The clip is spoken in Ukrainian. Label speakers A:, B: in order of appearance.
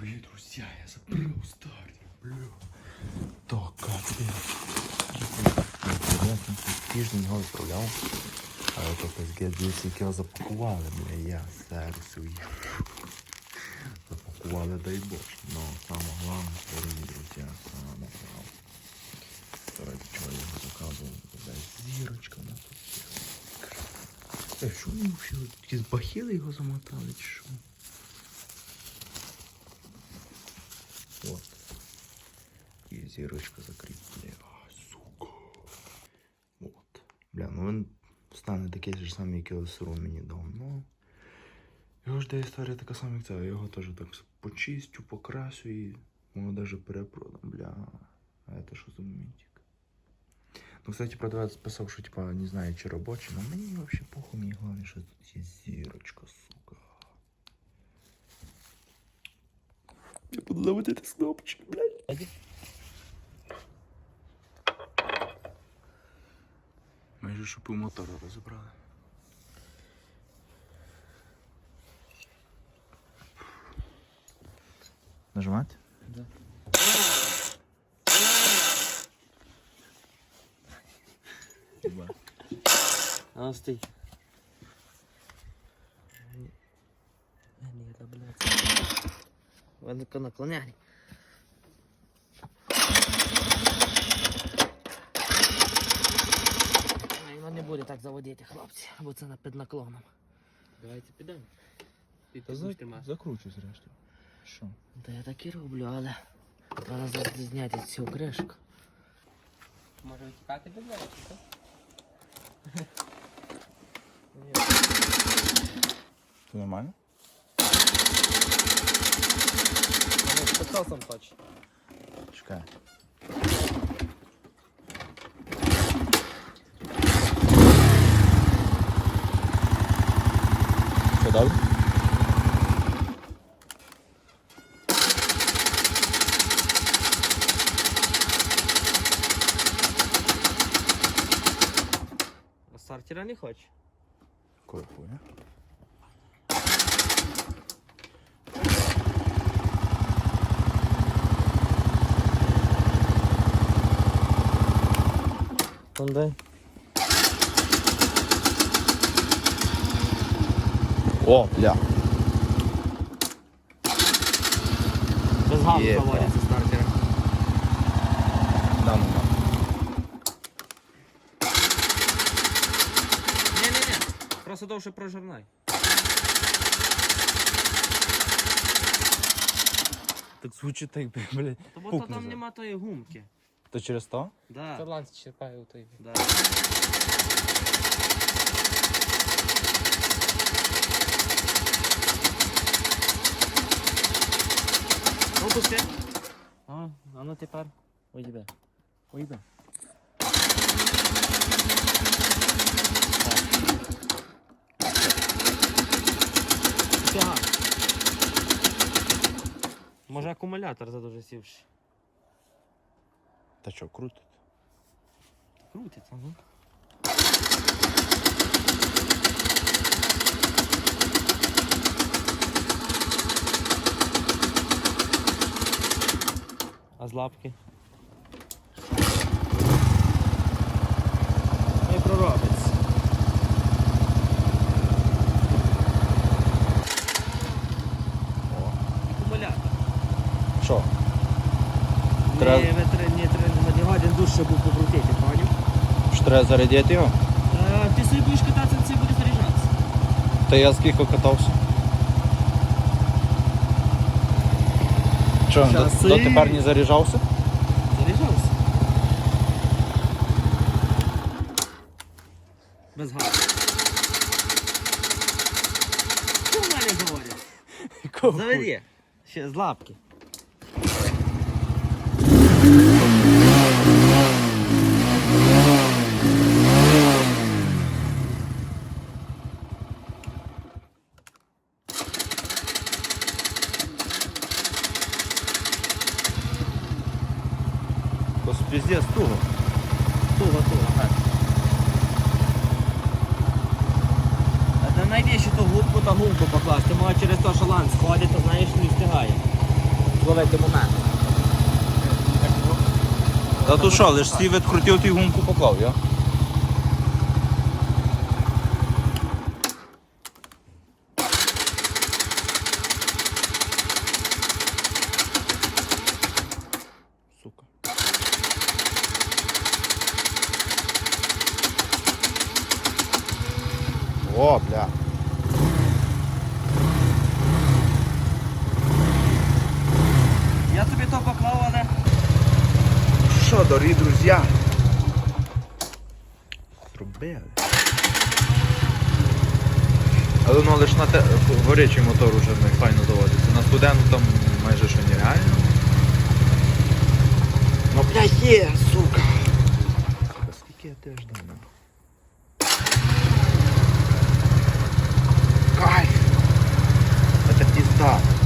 A: Дорогі друзі, я забрав старт, бля. Так, капець. Тиждень його відправляв. Але то пизге, дивіться, як його запакували, бля, я серцю їх. Запакували, дай Бог. Ну, саме головне, дорогі друзі, саме головне. Ради чого я його заказував, Дай зірочка у нас тут. Е, що вони взагалі? Якісь бахіли його замотали, чи що? Вот. І зірочка закріплена. А, сука. Вот. Бля, ну він стане такий ж самий, як його сиру мені дав. Ну. Його ж де історія така сама, як ця. Я його теж так почистю, покрасю і воно даже перепродам. Бля. А это що за моментик? Ну, кстати, продавець писав, що типа не знаю, чи робочий, но мені вообще похуй, мені головне, що тут є зірочка, сука. Я буду заводити з кнопочки, блядь. Майже що пів мотора розібрали. Нажимати?
B: Да.
A: Єба.
B: А ну стій. Ні, ні, та блядь. Велико наклоняй. А, Воно не буде так заводити, хлопці, бо це на під наклоном.
C: Давайте підемо. Ти
A: Та
C: тут
A: за... закручу зрештою. Що?
B: Та я так і роблю, але треба завжди зняти цю кришку.
C: Може витікати без мене, чи?
A: Це нормально? Чекай. так?
B: А Стартера не хочешь?
A: Кое-хуя. Вон
B: а? дай.
A: О, бля.
B: Без газу
A: Є,
B: заводиться стартера.
A: Да, ну, да.
B: Ні-ні-ні, просто довше прожирнай.
A: Так звучить так, блядь.
B: То бо то там нема тої гумки.
A: То через то?
B: Да.
C: Це ланц черпає у той.
B: Да. Пусти. А, а ну тепер. Уйди. Уйди. Тяга. Може акумулятор задуже сівши.
A: Та що, круто?
B: Крутиться, ну. А з лапки? Не проробиться. Акумулятор.
A: Що? Треба-
B: не, не, не один душ ще був покрутити, поняв?
A: Що треба зарядити його?
B: Е, Ти собі будеш кататися, це буде заряджатися.
A: Та я скільки катався. Що, до, дотепер не заряджався?
B: Заряджався. Без газу. Що в мене говорять? Заведи. Ще з лапки.
A: Піздець туго.
B: Туго, туго, так. Та знайди ще ту губку та гумку покласти, може через те, що ланц ходить, то знаєш, не встигає. зловити момент.
A: Та то що, лиш всі відкрутив ти гумку поклав, я? Сука. О, бля.
B: Я тобі то поклав, але.
A: Що, дорогі друзі? Зробили. Але ну лише на те, горячий мотор уже не файно доводиться. На студену там майже що нереально. Ну бля є, сука. Скільки я теж дав Это